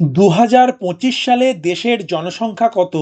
দু হাজার পঁচিশ সালে দেশের জনসংখ্যা কত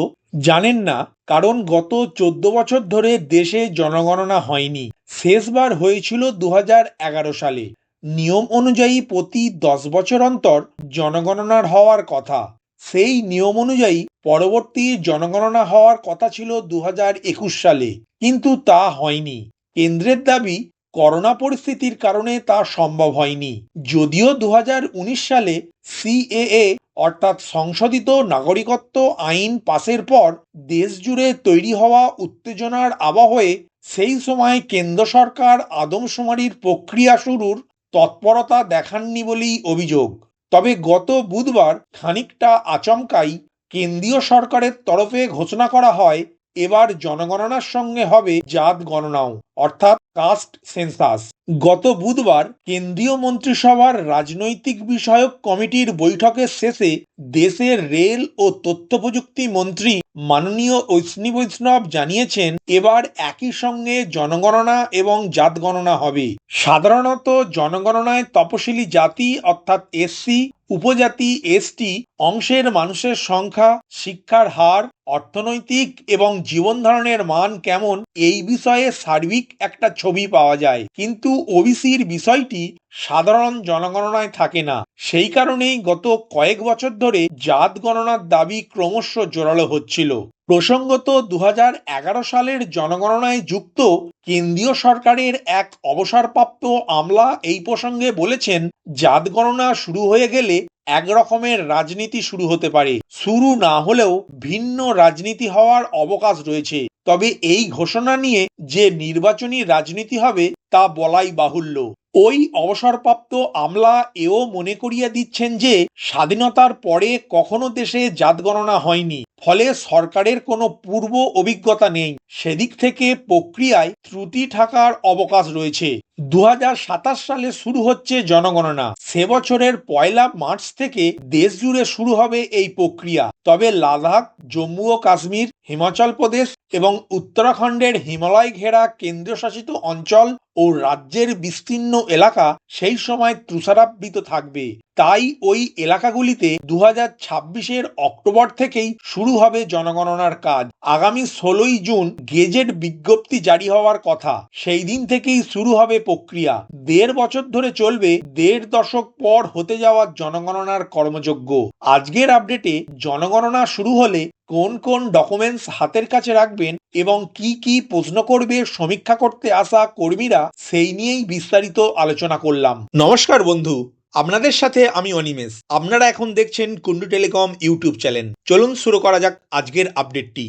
জানেন না, কারণ গত চোদ্দ বছর ধরে দেশে জনগণনা হয়নি। শেষবার হয়েছিল দু হাজার এগারো সালে। নিয়ম অনুযায়ী প্রতি দশ বছর অন্তর জনগণনার হওয়ার কথা। সেই নিয়ম অনুযায়ী পরবর্তী জনগণনা হওয়ার কথা ছিল দু হাজার একুশ সালে, কিন্তু তা হয়নি। কেন্দ্রের দাবি, করোনা পরিস্থিতির কারণে তা সম্ভব হয়নি। যদিও দু হাজার উনিশ সালে সিএএ অর্থাৎ সংশোধিত নাগরিকত্ব আইন পাশের পর দেশ জুড়ে তৈরি হওয়া উত্তেজনার আবহে সেই সময় কেন্দ্র সরকার আদমশুমারির প্রক্রিয়া শুরুর তৎপরতা দেখাননি বলেই অভিযোগ। তবে গত বুধবার খানিকটা আচমকাই কেন্দ্রীয় সরকারের তরফে ঘোষণা করা হয় এবার জনগণনার সঙ্গে হবে জাত গণনাও, অর্থাৎ কাস্ট সেন্সাস গত বুধবার কেন্দ্রীয় মন্ত্রিসভার রাজনৈতিক বিষয়ক কমিটির বৈঠকের শেষে দেশের রেল ও তথ্য প্রযুক্তি মন্ত্রী মাননীয় ঐষ্ণী বৈষ্ণব জানিয়েছেন, এবার একই সঙ্গে জনগণনা এবং জাত গণনা হবে। সাধারণত জনগণনায় তপশিলি জাতি অর্থাৎ এসসি উপজাতি এসটি অংশের মানুষের সংখ্যা, শিক্ষার হার, অর্থনৈতিক এবং জীবন ধারণের মান কেমন, এই বিষয়ে সার্বিক একটা ছবি পাওয়া যায়। কিন্তু ওবিসির বিষয়টি সাধারণ জনগণনায় থাকে না। সেই কারণেই গত কয়েক বছর ধরে জাত গণনার দাবি ক্রমশ জোরালো হচ্ছিল। প্রসঙ্গত দু হাজার এগারো সালের জনগণনায় যুক্ত কেন্দ্রীয় সরকারের এক অবসরপ্রাপ্ত আমলা এই প্রসঙ্গে বলেছেন, জাত গণনা শুরু হয়ে গেলে এক রকমের রাজনীতি শুরু হতে পারে। শুরু না হলেও ভিন্ন রাজনীতি হওয়ার অবকাশ রয়েছে। তবে এই ঘোষণা নিয়ে যে নির্বাচনী রাজনীতি হবে তা বলাই বাহুল্য। ওই অবসরপ্রাপ্ত আমলা এও মনে করিয়ে দিচ্ছেন যে, স্বাধীনতার পরে কখনো দেশে জাত গণনা হয়নি, ফলে সরকারের কোনো পূর্ব অভিজ্ঞতা নেই। সেদিক থেকে প্রক্রিয়ায় ত্রুটি থাকার অবকাশ রয়েছে। দু হাজার সাতাশ সালে শুরু হচ্ছে জনগণনা। সে বছরের পয়লা মার্চ থেকে দেশ জুড়ে শুরু হবে এই প্রক্রিয়া। তবে লাদাখ, জম্মু ও কাশ্মীর হিমাচল প্রদেশ এবং উত্তরাখণ্ডের হিমালয় ঘেরা কেন্দ্রশাসিত অঞ্চল ও রাজ্যের বিস্তীর্ণ এলাকা সেই সময় তুষারাবৃত থাকবে। তাই ওই এলাকাগুলিতে দু হাজার ছাব্বিশের অক্টোবর থেকেই শুরু হবে জনগণনার কাজ। আগামী ষোলোই জুন গেজেট বিজ্ঞপ্তি জারি হওয়ার কথা। সেই দিন থেকেই শুরু হবে প্রক্রিয়া। দেড় বছর ধরে চলবে, দেড় দশক পর হতে যাওয়া জনগণনার কর্মযোগ্য আজকের আপডেটে জনগণনা শুরু হলে কোন কোন ডকুমেন্টস হাতের কাছে রাখবেন এবং কি কি প্রশ্ন করবে, সমীক্ষা করতে আসা কর্মীরা, সেই নিয়েই বিস্তারিত আলোচনা করলাম। নমস্কার বন্ধু। আপনাদের সাথে আমি অনিমেষ। আপনারা এখন দেখছেন কুন্ডু টেলিকম ইউটিউব চ্যানেল। চলুন শুরু করা যাক আজকের আপডেটটি।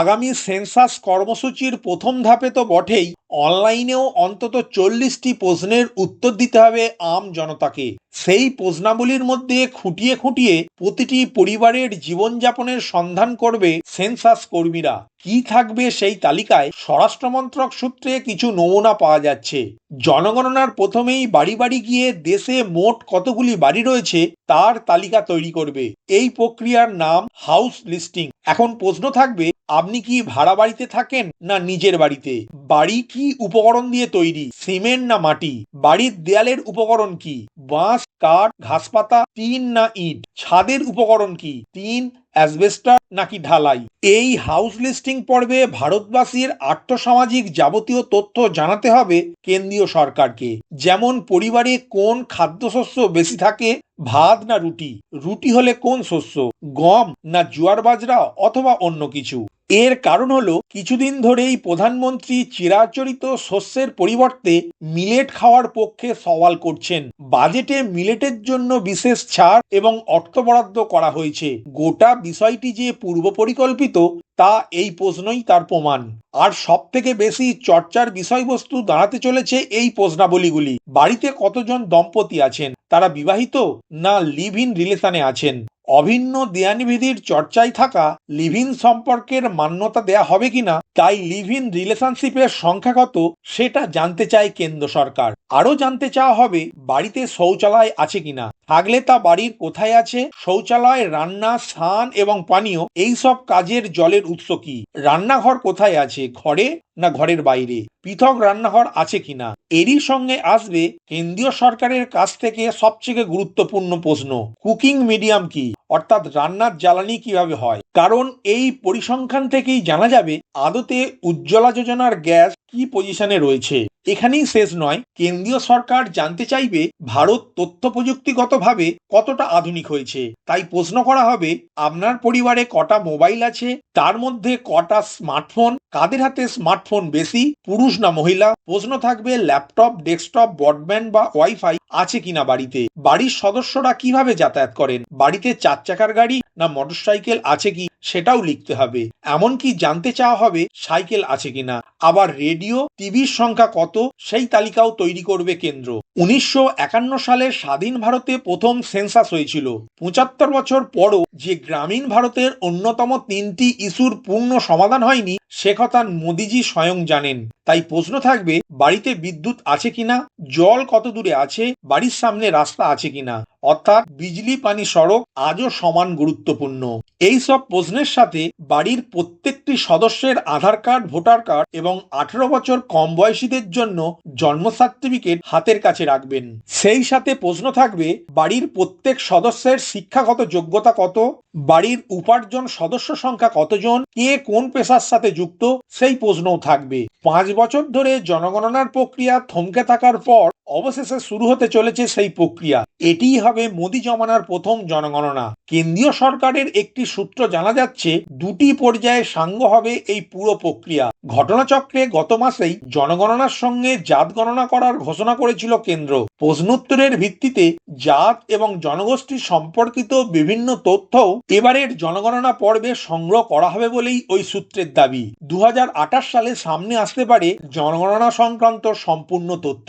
আগামী সেন্সাস কর্মসূচির প্রথম ধাপে তো বটেই। অনলাইনেও অন্তত চল্লিশটি প্রশ্নের উত্তর দিতে হবে আম জনতাকে। সেই প্রশ্নাবলীর মধ্যে খুঁটিয়ে খুঁটিয়ে প্রতিটি পরিবারের জীবনযাপনের সন্ধান করবে সেন্সাস কর্মীরা। কি থাকবে সেই তালিকায় স্বরাষ্ট্রমন্ত্রক সূত্রে কিছু নমুনা পাওয়া যাচ্ছে। জনগণনার প্রথমেই বাড়ি বাড়ি গিয়ে দেশে মোট কতগুলি বাড়ি রয়েছে তার তালিকা তৈরি করবে। এই প্রক্রিয়ার নাম হাউস লিস্টিং। এখন প্রশ্ন থাকবে, আপনি কি ভাড়া বাড়িতে থাকেন না নিজের বাড়িতে? বাড়ি কি উপকরণ দিয়ে তৈরি? সিমেন্ট না মাটি? বাড়ির দেয়ালের উপকরণ কি? বাঁশ কাঠ, ঘাসপাতা, টিন না ইট? ছাদের উপকরণ কি? টিন, অ্যাসবেস্টার নাকি ঢালাই? এই হাউস লিস্টিং পর্বে ভারতবাসীর আর্থসামাজিক যাবতীয় তথ্য জানাতে হবে কেন্দ্রীয় সরকারকে। যেমন পরিবারে কোন খাদ্যশস্য বেশি থাকে, ভাত না রুটি? রুটি হলে কোন শস্য? গম না জোয়ার বাজরা অথবা অন্য কিছু? এর কারণ হলো কিছুদিন ধরেই প্রধানমন্ত্রী চিরাচরিত শস্যের পরিবর্তে মিলেট খাওয়ার পক্ষে সওয়াল করছেন। বাজেটে মিলেটের জন্য বিশেষ ছাড় এবং অর্থ বরাদ্দ করা হয়েছে। গোটা বিষয়টি যে পূর্ব পরিকল্পিত, তা এই প্রশ্নই তার প্রমাণ। আর সব থেকে বেশি চর্চার বিষয়বস্তু দাঁড়াতে চলেছে এই প্রশ্নাবলীগুলি। বাড়িতে কতজন দম্পতি আছেন? তারা বিবাহিত না লিভ ইন রিলেশনে আছেন? অভিন্ন দেয়ানিবিধির চর্চায় থাকা লিভিন সম্পর্কের মান্যতা দেয়া হবে কিনা তাই লিভ ইন রিলেশনশিপের সংখ্যা কত সেটা জানতে চায় কেন্দ্র সরকার। আরও জানতে চাওয়া হবে বাড়িতে শৌচালয় আছে কিনা। থাকলে তা বাড়ির কোথায় আছে? শৌচালয়, রান্না, স্নান এবং পানীয়, এই সব কাজের জলের উৎস কি? রান্নাঘর কোথায় আছে? ঘরে না ঘরের বাইরে? পৃথক রান্নাঘর আছে কিনা? এরই সঙ্গে আসবে কেন্দ্রীয় সরকারের কাছ থেকে সবচেয়ে গুরুত্বপূর্ণ প্রশ্ন, কুকিং মিডিয়াম কি? অর্থাৎ রান্নার জ্বালানি কীভাবে হয়? কারণ এই পরিসংখ্যান থেকেই জানা যাবে আদতে উজ্জ্বলা যোজনার গ্যাস কি পজিশনে রয়েছে? এখানেই শেষ নয়। কেন্দ্রীয় সরকার জানতে চাইবে ভারত তথ্য প্রযুক্তিগতভাবে কতটা আধুনিক হয়েছে। তাই প্রশ্ন করা হবে, আপনার পরিবারে কটা মোবাইল আছে? তার মধ্যে কটা স্মার্টফোন? কাদের হাতে স্মার্টফোন বেশি, পুরুষ না মহিলা? প্রশ্ন থাকবে, ল্যাপটপ, ডেস্কটপ, ব্রডব্যান্ড বা ওয়াইফাই আছে কিনা বাড়িতে? বাড়ির সদস্যরা কীভাবে যাতায়াত করেন? বাড়িতে চার চাকার গাড়ি না মোটরসাইকেল আছে কি? সেটাও লিখতে হবে। এমনকি জানতে চাওয়া হবে, সাইকেল আছে কিনা? আবার রেডিও টিভির সংখ্যা কত, সেই তালিকাও তৈরি করবে কেন্দ্র। উনিশশো একান্ন সালে স্বাধীন ভারতে প্রথম সেন্সাস হয়েছিল। পঁচাত্তর বছর পরও যে গ্রামীণ ভারতের অন্যতম তিনটি ইস্যুর পূর্ণ সমাধান হয়নি, সে কথা মোদিজি স্বয়ং জানেন। তাই প্রশ্ন থাকবে, বাড়িতে বিদ্যুৎ আছে কিনা, জল কত দূরে আছে, বাড়ির সামনে রাস্তা আছে কিনা? অর্থাৎ বিজলি পানি সড়ক আজও সমান গুরুত্বপূর্ণ। এই সব প্রশ্নের সাথে বাড়ির প্রত্যেকটি সদস্যের আধার কার্ড, ভোটার কার্ড এবং আঠেরো বছর কম বয়সীদের জন্য জন্ম সার্টিফিকেট হাতের কাছে রাখবেন। সেই সাথে প্রশ্ন থাকবে, বাড়ির প্রত্যেক সদস্যের শিক্ষাগত যোগ্যতা কত বাড়ির উপার্জন সদস্য সংখ্যা কতজন, কে কোন পেশার সাথে যুক্ত, সেই প্রশ্নও থাকবে। পাঁচ বছর ধরে জনগণনার প্রক্রিয়া থমকে থাকার পর অবশেষে শুরু হতে চলেছে সেই প্রক্রিয়া। এটিই হবে মোদি জমানার প্রথম জনগণনা। কেন্দ্রীয় সরকারের একটি সূত্র জানা যাচ্ছে, দুটি পর্যায়ে সাঙ্গ হবে এই পুরো প্রক্রিয়া। ঘটনাচক্রে গত মাসেই জনগণনার সঙ্গে জাত গণনা করার ঘোষণা করেছিল কেন্দ্র। প্রশ্নোত্তরের ভিত্তিতে জাত এবং জনগোষ্ঠী সম্পর্কিত বিভিন্ন তথ্যও এবারের জনগণনা পর্বে সংগ্রহ করা হবে বলেই ওই সূত্রের দাবি। দু হাজার আঠাশ সালে সামনে আসতে পারে জনগণনা সংক্রান্ত সম্পূর্ণ তথ্য।